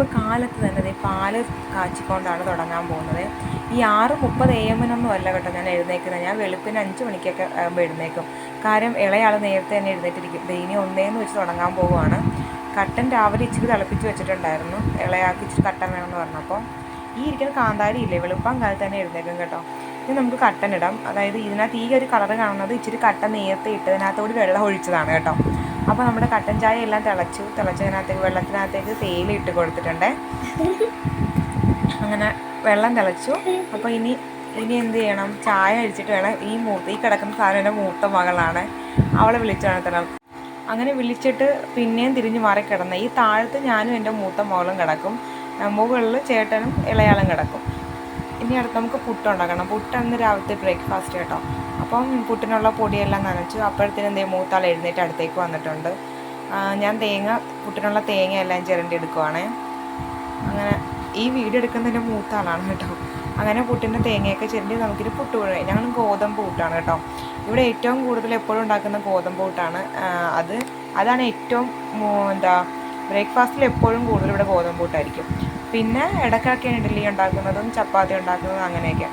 ഇപ്പോൾ കാലത്ത് തന്നെ പാൽ കാച്ചിക്കൊണ്ടാണ് തുടങ്ങാൻ പോകുന്നത്. ഈ ആറ് മുപ്പത് എ എമ്മിനൊന്നും അല്ല കേട്ടോ ഞാൻ എഴുന്നേക്കുന്നത് ഞാൻ വെളുപ്പിന് അഞ്ച് മണിക്കൊക്കെ ആകുമ്പോൾ എഴുന്നേക്കും കാര്യം ഇളയാൾ നേരത്തെ തന്നെ എഴുന്നേറ്റിരിക്കും. ഇനി ഒന്നേന്ന് വെച്ച് തുടങ്ങാൻ പോവുകയാണ് കട്ടൻ രാവിലെ ഇച്ചിരി തിളപ്പിച്ച് വെച്ചിട്ടുണ്ടായിരുന്നു. ഇളയാക്കി ഇച്ചിരി കട്ടൻ വേണമെന്ന് പറഞ്ഞപ്പോൾ ഈ ഇരിക്കുന്ന കാന്താരി ഇല്ലേ? വെളുപ്പം കാലത്ത് തന്നെ എഴുന്നേക്കും കേട്ടോ. ഇനി നമുക്ക് കട്ടൻ ഇടാം. അതായത് ഇതിനകത്ത് ഈ ഒരു കളർ കാണുന്നത് ഇച്ചിരി കട്ടൻ നേരത്തെ ഇട്ടതിനകത്തോട് വെള്ളം ഒഴിച്ചതാണ് കേട്ടോ. അപ്പോൾ നമ്മുടെ കട്ടൻ ചായ എല്ലാം തിളച്ചു. തിളച്ചതിനകത്തേക്ക് വെള്ളത്തിനകത്തേക്ക് തേയില ഇട്ട് കൊടുത്തിട്ടുണ്ടേ. അങ്ങനെ വെള്ളം തിളച്ചു. അപ്പോൾ ഇനി ഇനി എന്ത് ചെയ്യണം? ചായ അഴിച്ചിട്ട് വേണം. ഈ മൂത്ത ഈ കിടക്കുന്ന സാധനം എന്റെ മൂത്ത മകളാണ്. അവളെ വിളിച്ചുണർത്തണം അങ്ങനെ വിളിച്ചിട്ട് പിന്നെയും തിരിഞ്ഞു മാറി കിടന്ന. ഈ താഴത്ത് ഞാനും എന്റെ മൂത്ത മകളും കിടക്കും. മുകളിൽ ചേട്ടനും ഇളയാളും കിടക്കും. ഇനി അടുത്ത് നമുക്ക് പുട്ടുണ്ടാക്കണം അന്ന് രാവിലത്തെ ബ്രേക്ക്ഫാസ്റ്റ് കേട്ടോ. അപ്പം പുട്ടിനുള്ള പൊടിയെല്ലാം നനച്ചു അപ്പോഴത്തേനും എന്തേ മൂത്താൾ എഴുന്നേറ്റ് അടുത്തേക്ക് വന്നിട്ടുണ്ട്. ഞാൻ തേങ്ങ പുട്ടിനുള്ള തേങ്ങ എല്ലാം ചിരണ്ടി എടുക്കുവാണേ. അങ്ങനെ ഈ വീട് എടുക്കുന്നതിന്റെ മൂത്താളാണ് കേട്ടോ. അങ്ങനെ പുട്ടിന്റെ തേങ്ങയൊക്കെ ചിരണ്ടി നമുക്കിത് പുട്ട് കുഴയും ഞങ്ങൾ ഗോതമ്പ് പുട്ടാണ് കേട്ടോ. ഇവിടെ ഏറ്റവും കൂടുതൽ എപ്പോഴും ഉണ്ടാക്കുന്ന ഗോതമ്പ് പുട്ടാണ്. അത് അതാണ് ഏറ്റവും എന്താ ബ്രേക്ക്ഫാസ്റ്റിൽ എപ്പോഴും കൂടുതൽ ഇവിടെ ഗോതമ്പ് പുട്ടായിരിക്കും. പിന്നെ ഇടയ്ക്കൊക്കെ ഇഡ്ഡലി ഉണ്ടാക്കുന്നതും ചപ്പാത്തി ഉണ്ടാക്കുന്നതും അങ്ങനെയൊക്കെ.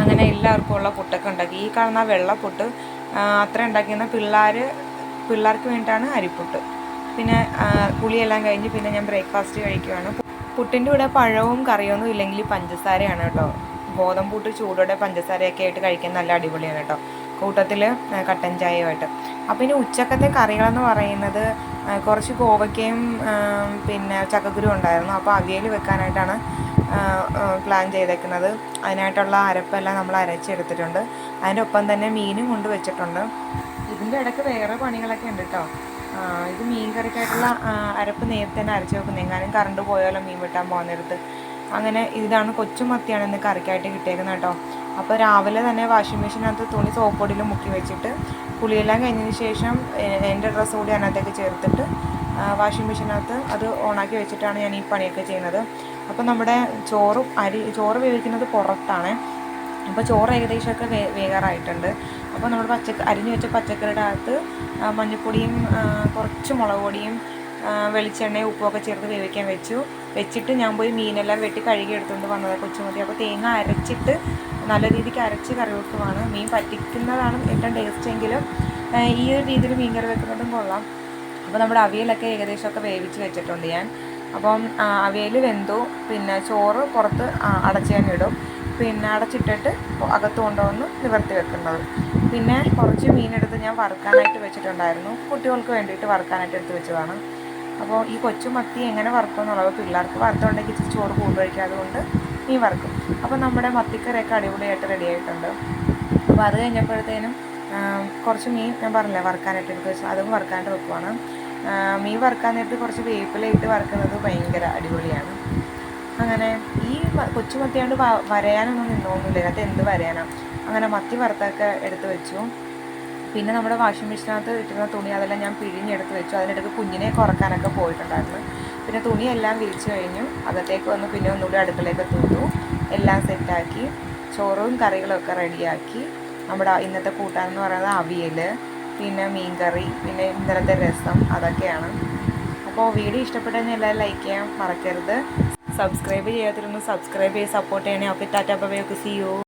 അങ്ങനെ എല്ലാവർക്കും ഉള്ള പുട്ടൊക്കെ ഉണ്ടാക്കി. ഈ കാണുന്ന വെള്ള വെള്ളപ്പുട്ട് അത്ര ഉണ്ടാക്കിയിരുന്ന പിള്ളേർ പിള്ളേർക്ക് വേണ്ടിയിട്ടാണ് അരിപ്പുട്ട്. പിന്നെ കുളിയെല്ലാം കഴിഞ്ഞ് പിന്നെ ഞാൻ ബ്രേക്ക്ഫാസ്റ്റ് കഴിക്കുവാണ്. പുട്ടിന്റെ കൂടെ പഴവും കറിയൊന്നും ഇല്ലെങ്കിൽ പഞ്ചസാരയാണ് കേട്ടോ. ഗോതമ്പൂട്ട് ചൂടോടെ പഞ്ചസാരയൊക്കെ ആയിട്ട് കഴിക്കാൻ നല്ല അടിപൊളിയാണ് കേട്ടോ. കൂട്ടത്തിൽ കട്ടൻ ചായയുമായിട്ട്. അപ്പോൾ ഇനി ഉച്ചക്കത്തെ കറികളെന്ന് പറയുന്നത് കുറച്ച് കോവയ്ക്കയും പിന്നെ ചക്കക്കുരു ഉണ്ടായിരുന്നു. അപ്പോൾ അവിയൽ വെക്കാനായിട്ടാണ് പ്ലാൻ ചെയ്തേക്കുന്നത്. അതിനായിട്ടുള്ള അരപ്പെല്ലാം നമ്മൾ അരച്ചെടുത്തിട്ടുണ്ട്. അതിന്റെ ഒപ്പം തന്നെ മീനും കൊണ്ട് വെച്ചിട്ടുണ്ട്. ഇതിന്റെ ഇടയ്ക്ക് വേറെ പണികളൊക്കെ ഉണ്ട് കേട്ടോ ഇത് മീൻ കറിക്കായിട്ടുള്ള അരപ്പ് നേരത്തെ തന്നെ അരച്ച് വെക്കുന്നത് എങ്ങാനും കറണ്ട് പോയാലോ മീൻ വെട്ടാൻ പോകുന്നിടത്ത് അങ്ങനെ ഇതാണ് കൊച്ചുമത്തിയാണ് ഇന്ന് കറിക്കായിട്ട് കിട്ടിയേക്കുന്നത് കേട്ടോ അപ്പോൾ രാവിലെ തന്നെ വാഷിംഗ് മെഷീനകത്ത് തുണി സോപ്പൊടിയിൽ മുക്കി വെച്ചിട്ട് കുളിയെല്ലാം കഴിഞ്ഞതിന് ശേഷം എന്റെ ഡ്രസ്സ് കൂടി അതിനകത്തേക്ക് ചേർത്തിട്ട് വാഷിംഗ് മെഷീനകത്ത് അത് ഓണാക്കി വെച്ചിട്ടാണ് ഞാൻ ഈ പണിയൊക്കെ ചെയ്യുന്നത്. അപ്പോൾ നമ്മുടെ ചോറും അരി ചോറ് വേവിക്കുന്നത് പുറത്താണ്. അപ്പോൾ ചോറ് ഏകദേശമൊക്കെ വേ വേകാറായിട്ടുണ്ട്. അപ്പോൾ നമ്മൾ പച്ചക്ക അരിഞ്ഞു വെച്ച പച്ചക്കറിയുടെ അകത്ത് മഞ്ഞൾപ്പൊടിയും കുറച്ച് മുളക് പൊടിയും വെളിച്ചെണ്ണയും ഉപ്പുമൊക്കെ ചേർത്ത് വേവിക്കാൻ വെച്ചു. വെച്ചിട്ട് ഞാൻ പോയി മീനെല്ലാം വെട്ടി കഴുകി എടുത്തുകൊണ്ട് വന്നത് കൊച്ചുമതി. അപ്പോൾ തേങ്ങ അരച്ചിട്ട് നല്ല രീതിക്ക് അരച്ച് കറി വെക്കുവാണ് മീൻ പറ്റിക്കുന്നതാണ് ഏറ്റവും ടേസ്റ്റ് എങ്കിലും ഈ ഒരു രീതിയിൽ മീൻ കറി വെക്കുന്നതും കൊള്ളാം. അപ്പോൾ നമ്മുടെ അവിയലൊക്കെ ഏകദേശമൊക്കെ വേവിച്ച് വെച്ചിട്ടുണ്ട് ഞാൻ. അപ്പം അവിയൽ വെന്തു. പിന്നെ ചോറ് പുറത്ത് അടച്ച് ഞാൻ ഇടും. പിന്നെ അടച്ചിട്ടിട്ട് അകത്ത് കൊണ്ടുവന്ന് നിവർത്തി വെക്കുന്നത്. പിന്നെ കുറച്ച് മീനെടുത്ത് ഞാൻ വറുക്കാനായിട്ട് വെച്ചിട്ടുണ്ടായിരുന്നു. കുട്ടികൾക്ക് വേണ്ടിയിട്ട് വറുക്കാനായിട്ട് എടുത്ത് വെച്ചതാണ്. അപ്പോൾ ഈ കൊച്ചു മത്തി എങ്ങനെ വറുക്കും എന്നുള്ളത് പിള്ളേർക്ക് വറുത്തുണ്ടെങ്കിൽ ചോറ് കൂടുതൽ കഴിക്കുക അതുകൊണ്ട് മീൻ വർക്കും. അപ്പോൾ നമ്മുടെ മത്തിക്കറിയൊക്കെ അടിപൊളിയായിട്ട് റെഡി ആയിട്ടുണ്ട്. അപ്പോൾ അത് കഴിഞ്ഞപ്പോഴത്തേനും കുറച്ച് മീൻ ഞാൻ പറഞ്ഞില്ലേ വറുക്കാനായിട്ട് എടുത്ത് വെച്ചു അതും വറുക്കാനായിട്ട് വെക്കുവാണ്. മീൻ വറുക്കാൻ നേരത്ത് കുറച്ച് വേപ്പിലയിട്ട് വറുക്കുന്നത് ഭയങ്കര അടിപൊളിയാണ്. അങ്ങനെ ഈ കൊച്ചു മത്തിയാണ്ട് വരയാനൊന്നും നിന്നോന്നുമില്ല അതിനകത്ത് എന്ത് വരയാനാണ് അങ്ങനെ മത്തി വറുത്തൊക്കെ എടുത്ത് വെച്ചു. പിന്നെ നമ്മുടെ വാഷിംഗ് മെഷീനകത്ത് ഇട്ടിരുന്ന തുണി അതെല്ലാം ഞാൻ പിഴിഞ്ഞെടുത്ത് വെച്ചു. അതിനിടയ്ക്ക് കുഞ്ഞിനെ കുറക്കാനൊക്കെ പോയിട്ടുണ്ടായിരുന്നു. പിന്നെ തുണിയെല്ലാം വിരിച്ചു കഴിഞ്ഞു. അകത്തേക്ക് വന്ന് പിന്നെ ഒന്നുകൂടി അടുക്കളയൊക്കെ തൂത്തു. എല്ലാം സെറ്റാക്കി. ചോറും കറികളൊക്കെ റെഡിയാക്കി. നമ്മുടെ ഇന്നത്തെ കൂട്ടാൻ എന്ന് പറയുന്നത് അവിയൽ പിന്നെ മീൻകറി പിന്നെ ഇന്നലത്തെ രസം അതൊക്കെയാണ്. അപ്പോൾ വീഡിയോ ഇഷ്ടപ്പെട്ടെങ്കിൽ എല്ലാവരും ലൈക്ക് ചെയ്യാൻ മറക്കരുത്. സബ്സ്ക്രൈബ് ചെയ്യാത്തിരുന്നു സബ്സ്ക്രൈബ് ചെയ്ത് സപ്പോർട്ട് ചെയ്യണേ. Okay tata bye okay see you